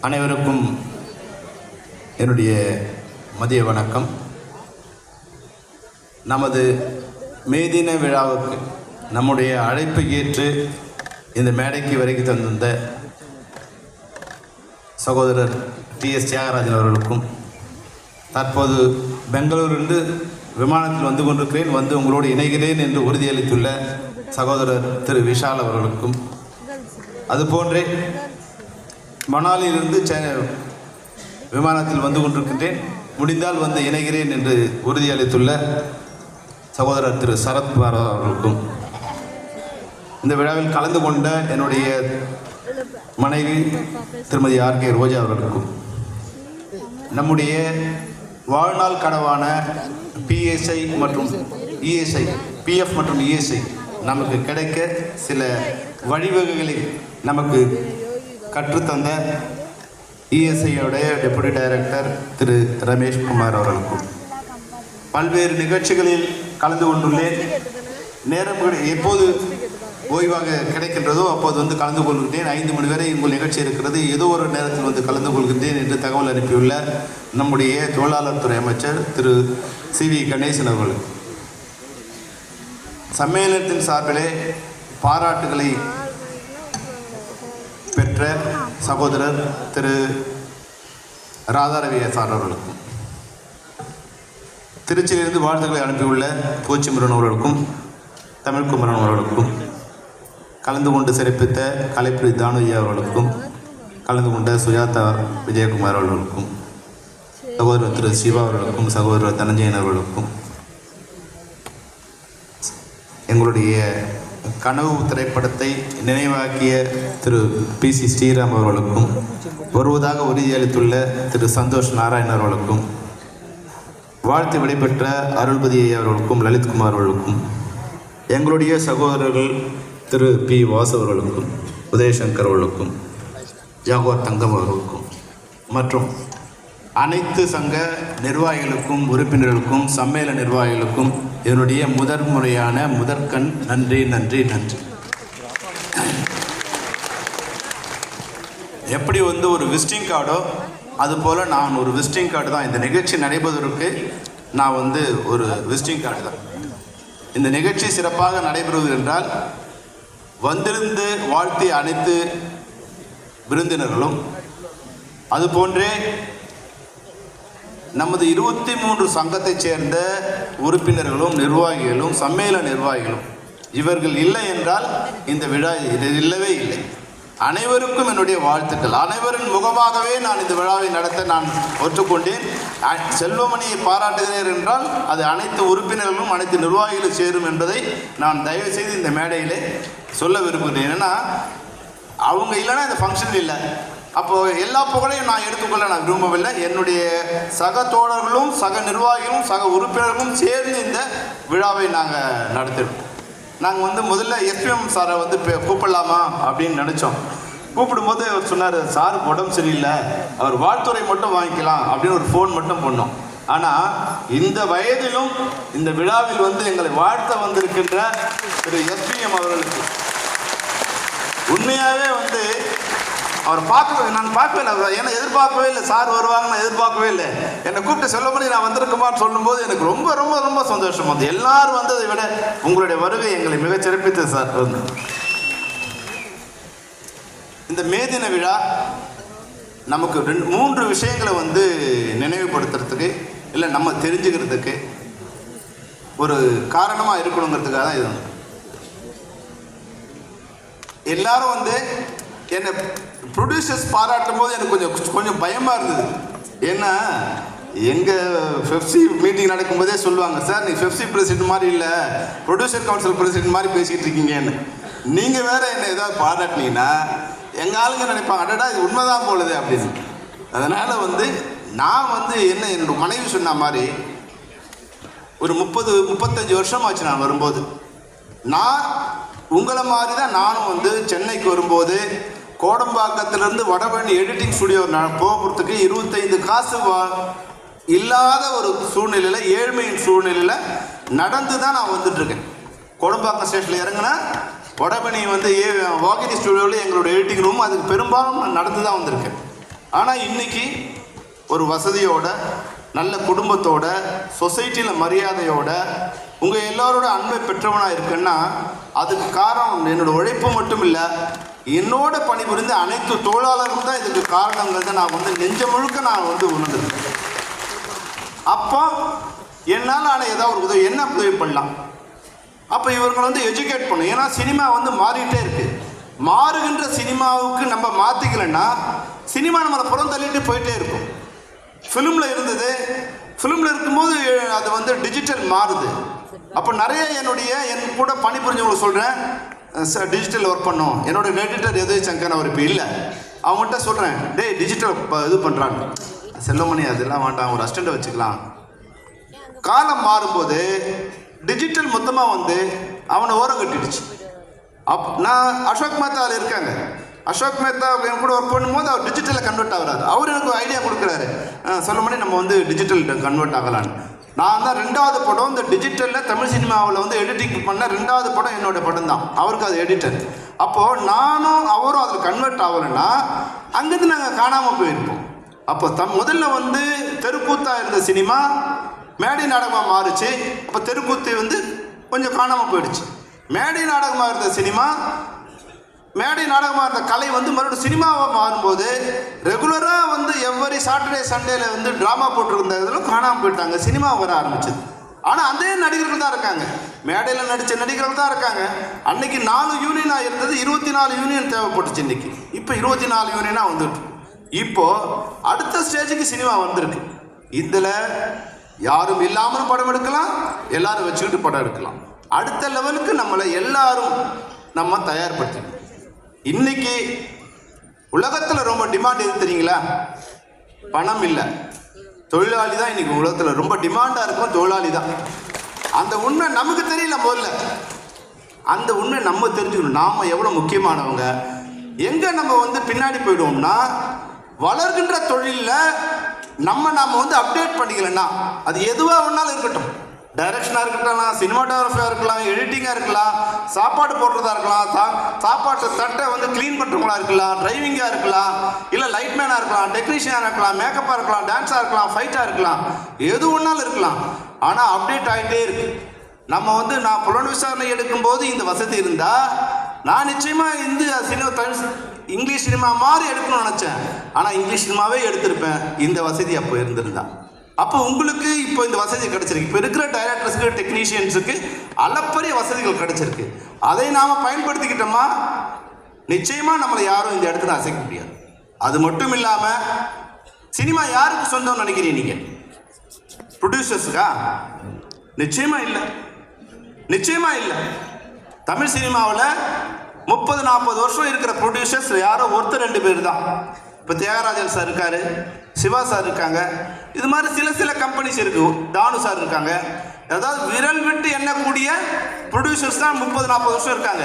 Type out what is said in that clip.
அனைவருக்கும் என்னுடைய மதிய வணக்கம். நமது மேதின விழாவுக்கு நம்முடைய அழைப்பை ஏற்று இந்த மேடைக்கு வருகை தந்திருந்த சகோதரர் டி எஸ் தியாகராஜன் அவர்களுக்கும் தற்போது பெங்களூரிலிருந்து விமானத்தில் வந்து கொண்டிருக்கிறேன் வந்து உங்களோடு இணைகிறேன் என்று உறுதியளித்துள்ள சகோதரர் திரு விஷால் அவர்களுக்கும் அதுபோன்றே மணாலியிலிருந்து விமானத்தில் வந்து கொண்டிருக்கின்றேன். முடிந்தால் வந்து இணைகிறேன் என்று உறுதியளித்துள்ள சகோதரர் திரு சரத்குமார் அவர்களுக்கும். இந்த விழாவில் கலந்து கொண்ட என்னுடைய மனைவி திருமதி ஆர் கே ரோஜா அவர்களுக்கும் நம்முடைய வாழ்நாள் கனவான பிஎஸ்ஐ மற்றும் இஎஸ்ஐ பிஎஃப் மற்றும் இஎஸ்ஐ நமக்கு கிடைக்க சில வழிவகைகளை நமக்கு கற்றுத்தந்த இஎஸ்ஐயோடைய டெபுட்டி டைரக்டர் திரு ரமேஷ் குமார் அவர்களுக்கும். பல்வேறு நிகழ்ச்சிகளில் கலந்து கொண்டுள்ளேன். நேரம் கிடை- எப்போது ஓய்வாக கிடைக்கின்றதோ அப்போது வந்து கலந்து கொள்கின்றேன். ஐந்து மணி வரை உங்கள் நிகழ்ச்சி இருக்கிறது. ஏதோ ஒரு நேரத்தில் வந்து கலந்து கொள்கின்றேன் என்று தகவல் அனுப்பியுள்ள நம்முடைய தொழிலாளர் துறை அமைச்சர் திரு சி வி கணேசன் அவர்கள். சம்மேளனத்தின் சார்பிலே பாராட்டுகளை பெற்ற சகோதரர் திரு ராதாரவி சார் அவர்களுக்கும் திருச்சியிலிருந்து வாழ்த்துக்களை அனுப்பியுள்ள பூச்சிமுருகன் அவர்களுக்கும் தமிழ்குமரன் அவர்களுக்கும் கலந்து கொண்டு சிறப்பித்த கலைப்பிரி தானுஜி அவர்களுக்கும் கலந்து கொண்ட சுஜாதா விஜயகுமார் அவர்களுக்கும் சகோதரர் திரு சிவா அவர்களுக்கும் சகோதரர் தனஞ்சயன் அவர்களுக்கும் எங்களுடைய கனவு திரைப்படத்தை நினைவாக்கிய திரு பி சி ஸ்ரீராம் அவர்களுக்கும் வருவதாக உறுதியளித்துள்ள திரு சந்தோஷ் நாராயண் அவர்களுக்கும் வாழ்த்து விடைபெற்ற அருள்பதி அவர்களுக்கும் லலித்குமார் அவர்களுக்கும் எங்களுடைய சகோதரர்கள் திரு பி வாசு அவர்களுக்கும் உதயசங்கர் அவர்களுக்கும் ஜாகுவார் தங்கம் அவர்களுக்கும் மற்றும் அனைத்து சங்க நிர்வாகிகளுக்கும் உறுப்பினர்களுக்கும் சம்மேளன நிர்வாகிகளுக்கும் என்னுடைய முதற் முறையான முதற்கண் நன்றி நன்றி நன்றி. எப்படி வந்து ஒரு விசிட்டிங் கார்டோ அதுபோல் நான் ஒரு விசிட்டிங் கார்டு தான். இந்த நிகழ்ச்சி நடைபெறுவதற்கு நான் வந்து ஒரு விசிட்டிங் கார்டு தான். இந்த நிகழ்ச்சி சிறப்பாக நடைபெறுவது என்றால் வந்திருந்து வாழ்த்தி அனைத்து விருந்தினர்களும் அதுபோன்றே நமது இருபத்தி மூன்று சங்கத்தைச் சேர்ந்த உறுப்பினர்களும் நிர்வாகிகளும் சம்மேள நிர்வாகிகளும் இவர்கள் இல்லை என்றால் இந்த விழா இது இல்லவே இல்லை. அனைவருக்கும் என்னுடைய வாழ்த்துக்கள். அனைவரின் முகமாகவே நான் இந்த விழாவை நடத்த நான் ஒற்றுக்கொண்டேன் செல்வமணியை பாராட்டுகிறேன் என்றால் அது அனைத்து உறுப்பினர்களும் அனைத்து நிர்வாகிகளும் சேரும் என்பதை நான் தயவு செய்து இந்த மேடையிலே சொல்ல விரும்புகிறேன். ஏன்னா அவங்க இல்லைன்னா இந்த ஃபங்க்ஷன் இல்லை. அப்போ எல்லா புகழையும் நான் எடுத்துக்கொள்ள நான் விரும்பவில்லை. என்னுடைய சக தோழர்களும் சக நிர்வாகிகளும் சக உறுப்பினர்களும் சேர்ந்து இந்த விழாவை நாங்கள் நடத்திருக்கோம். நாங்கள் வந்து முதல்ல எஸ்பிஎம் சாரை வந்து கூப்பிடலாமா அப்படின்னு நினச்சோம். கூப்பிடும்போது அவர் சொன்னார் சாருக்கு உடம்பு சரியில்லை. அவர் வாழ்த்துறை மட்டும் வாங்கிக்கலாம். அப்படின்னு ஒரு ஃபோன் மட்டும் பண்ணோம். ஆனால் இந்த வயதிலும் இந்த விழாவில் வந்து எங்களை வாழ்த்த வந்திருக்கின்ற திரு எஸ்பிஎம் அவர்களுக்கு உண்மையாகவே வந்து அவர் பார்க்கவே நான் பார்க்கவே இல்லை. அவர் ஏன்னா எதிர்பார்க்கவே இல்லை. சார் வருவாங்க நான் எதிர்பார்க்கவே இல்லை. என்னை கூப்பிட்டு செல்வமணி நான் வந்திருக்குமான்னு சொல்லும்போது எனக்கு ரொம்ப ரொம்ப ரொம்ப சந்தோஷம் வந்து எல்லாரும் வந்ததை விட உங்களுடைய வருகை எங்களை மிகச் சிறப்பித்தது சார். வந்து இந்த மேதின விழா நமக்கு ரெண்டு மூன்று விஷயங்களை வந்து நினைவுபடுத்துறதுக்கு இல்லை நம்ம தெரிஞ்சுக்கிறதுக்கு ஒரு காரணமாக இருக்கணுங்கிறதுக்காக தான் இது. வந்து எல்லாரும் வந்து என்னை ப்ரொடியூசர்ஸ் பாராட்டும் போது எனக்கு கொஞ்சம் கொஞ்சம் பயமாக இருந்தது. ஏன்னா எங்கள் ஃபெஃப்சி மீட்டிங் நடக்கும்போதே சொல்லுவாங்க சார் நீ ஃபெஃப்சி பிரசிடென்ட் மாதிரி இல்லை ப்ரொடியூசர் கவுன்சில் பிரசிடென்ட் மாதிரி பேசிகிட்டு இருக்கீங்கன்னு. நீங்கள் வேறு என்ன ஏதாவது பாராட்டினீங்கன்னா எங்கள் ஆளுங்க நினைப்பாங்க அடடா இது உண்மைதான் போலது அப்படின்னு. அதனால் வந்து நான் வந்து என்ன என்னோட மனைவி சொன்ன மாதிரி ஒரு முப்பது முப்பத்தஞ்சு வருஷம் ஆச்சு நான் வரும்போது. நான் உங்களை மாதிரி தான் நானும் வந்து சென்னைக்கு வரும்போது கோடம்பாக்கத்திலிருந்து வடபழனி எடிட்டிங் ஸ்டுடியோ நான் போகிறதுக்கு இருபத்தைந்து காசு வா இல்லாத ஒரு சூழ்நிலையில் ஏழ்மையின் சூழ்நிலையில் நடந்து தான் நான் வந்துட்டுருக்கேன். கோடம்பாக்கம் ஸ்டேஷனில் இறங்கினா வடபணி வந்து ஏ வாகினி ஸ்டுடியோவில் எங்களோட எடிட்டிங் ரூம் அதுக்கு பெரும்பாலும் நான் நடந்து தான் வந்திருக்கேன். ஆனால் இன்னைக்கு ஒரு வசதியோட நல்ல குடும்பத்தோட சொசைட்டியில் மரியாதையோட உங்கள் எல்லாரோட அன்பை பெற்றவனாக இருக்கேன்னா அதுக்கு காரணம் என்னோட உழைப்பு மட்டும் இல்லை என்னோட பணிபுரிந்த அனைத்து தொழிலாளர்களும் தான் இதுக்கு காரணங்கிறத நான் வந்து நெஞ்ச முழுக்க நான் வந்து உணர்ந்திருக்கேன். அப்போ என்னால் ஆனால் ஏதாவது ஒரு உதவி என்ன உதவி பண்ணலாம்? அப்போ இவர்கள் வந்து எஜுகேட் பண்ணும் ஏன்னா சினிமா வந்து மாறிட்டே இருக்கு. மாறுகின்ற சினிமாவுக்கு நம்ம மாற்றிக்கலன்னா சினிமா நம்மளை புறம் தள்ளிட்டு போயிட்டே இருக்கும். ஃபிலிமில் இருந்தது. ஃபிலிமில் இருக்கும்போது அது வந்து டிஜிட்டல் மாறுது. அப்போ நிறைய என்னுடைய என் கூட பணிபுரிஞ்சவங்களுக்கு சொல்கிறேன் சார் டிஜிட்டல் ஒர்க் பண்ணோம். என்னோட எடிட்டர் எதுவும் சங்கர் அவர் இப்போ இல்லை. அவங்ககிட்ட சொல்கிறேன் டேய் டிஜிட்டல் இது பண்ணுறாங்க செல்லமணி அதெல்லாம் வேண்டாம். ஒரு அசிஸ்டண்ட்டை வச்சுக்கலாம். காலம் மாறும்போது டிஜிட்டல் மொத்தமாக வந்து அவனை ஓரம் கட்டிடுச்சு. அப் நான் அசோக் மேத்தாவில் இருக்காங்க. அசோக் மேத்தா என் கூட ஒர்க் பண்ணும்போது அவர் டிஜிட்டலில் கன்வெர்ட் ஆகிறாரு. அவர் எனக்கு ஐடியா கொடுக்குறாரு. சொல்ல நம்ம வந்து டிஜிட்டல் கன்வெர்ட் ஆகலான்னு. நான் தான் ரெண்டாவது படம் இந்த டிஜிட்டலில் தமிழ் சினிமாவில் வந்து எடிட்டிங் பண்ண ரெண்டாவது படம் என்னோட படம் தான் அவருக்கு அது எடிட்டர் அப்போது நானும் அவரும் அதில் கன்வெர்ட் ஆகலைன்னா அங்கேருந்து நாங்கள் காணாமல் போயிருப்போம். அப்போ தம் முதல்ல வந்து தெருக்கூத்தா இருந்த சினிமா மேடை நாடகமாக மாறுச்சு. அப்போ தெருக்கூத்து வந்து கொஞ்சம் காணாமல் போயிடுச்சு. மேடை நாடகமாக இருந்த சினிமா மேடை நாடகமாக இருந்த கலை வந்து மறுபடியும் சினிமாவாக மாறும்போது ரெகுலராக வந்து எவ்வரி சாட்டர்டே சண்டேல வந்து ட்ராமா போட்டிருந்த இதில் காணாமல் போயிட்டாங்க. சினிமா வர ஆரம்பிச்சது. ஆனால் அதே நடிகர்கள் தான் இருக்காங்க. மேடையில் நடித்த நடிகர்கள் தான் இருக்காங்க. அன்னைக்கு நாலு யூனியனாக இருந்தது. இருபத்தி நாலு யூனியன் தேவைப்பட்டுச்சு இன்னைக்கு. இப்போ இருபத்தி நாலு யூனியனாக வந்துட்டு. இப்போ அடுத்த ஸ்டேஜுக்கு சினிமா வந்திருக்கு. இதில் யாரும் இல்லாமலும் படம் எடுக்கலாம் எல்லாரும் வச்சுக்கிட்டு படம் எடுக்கலாம். அடுத்த லெவலுக்கு நம்மளை எல்லாரும் நம்ம தயார்படுத்திக்கணும். இன்னைக்கு உலகத்தில் ரொம்ப டிமாண்ட் எது தெரியுங்களா? பணம் இல்லை. தொழிலாளி தான் இன்னைக்கு உலகத்தில் ரொம்ப டிமாண்டாக இருக்கும் தொழிலாளி தான். அந்த உண்மை நமக்கு தெரியல முதல்ல. அந்த உண்மை நம்ம தெரிஞ்சுக்கணும். நாம் எவ்வளோ முக்கியமானவங்க? எங்கே நம்ம வந்து பின்னாடி போயிடுவோம்னா வளர்கின்ற தொழிலில் நம்ம நாம் வந்து அப்டேட் பண்ணிக்கலன்னா அது எதுவாக வேணாலும் இருக்கட்டும். டைரக்ஷனாக இருக்கட்டும் சினிமாட்டோகிராஃபியாக இருக்கலாம் எடிட்டிங்காக இருக்கலாம் சாப்பாடு போடுறதா இருக்கலாம் சா சாப்பாட்டு தட்டை வந்து க்ளீன் பண்ணுறவங்களா இருக்கலாம் டிரைவிங்காக இருக்கலாம் இல்லை லைட்மேனாக இருக்கலாம் டெக்னீஷியனாக இருக்கலாம் மேக்கப்பாக இருக்கலாம் டான்ஸாக இருக்கலாம் ஃபைட்டாக இருக்கலாம் எது ஒன்றாலும் இருக்கலாம். ஆனால் அப்டேட் ஆகிட்டே இருக்கு. நம்ம வந்து நான் புலன் விசாரணை எடுக்கும்போது இந்த வசதி இருந்தால் நான் நிச்சயமாக இந்த சினிமா தமிழ் இங்கிலீஷ் சினிமா மாதிரி எடுக்கணும்னு நினச்சேன். ஆனால் இங்கிலீஷ் சினிமாவே எடுத்திருப்பேன். இந்த வசதி அப்போ இருந்திருந்தான் அப்போ உங்களுக்கு இப்போ இந்த வசதி கிடைச்சிருக்கு. இப்போ இருக்கிற டைரக்டர்ஸுக்கு டெக்னீஷியன்ஸுக்கு அளப்பரிய வசதிகள் கிடைச்சிருக்கு. அதை நாம் பயன்படுத்திக்கிட்டோமா? நிச்சயமாக நம்மளை யாரும் இந்த இடத்துல அசைக்க முடியாது. அது மட்டும் இல்லாமல் சினிமா யாருக்கு சொந்தம்னு நினைக்கிறீங்க நீங்கள் ப்ரொடியூசர்ஸுக்கா நிச்சயமாக இல்லை. நிச்சயமாக இல்லை. தமிழ் சினிமாவில் முப்பது நாற்பது வருஷம் இருக்கிற ப்ரொடியூசர்ஸ் யாரோ ஒருத்தர் ரெண்டு பேர் தான். இப்போ தியாகராஜன் சார் இருக்காரு. சிவா சார் இருக்காங்க. இது மாதிரி சில சில கம்பெனிஸ் இருக்கு. தானு சார் இருக்காங்க. அதாவது விரல் விட்டு எண்ணக்கூடிய ப்ரொடியூசர்ஸ் தான் முப்பது நாற்பது வருஷம் இருக்காங்க.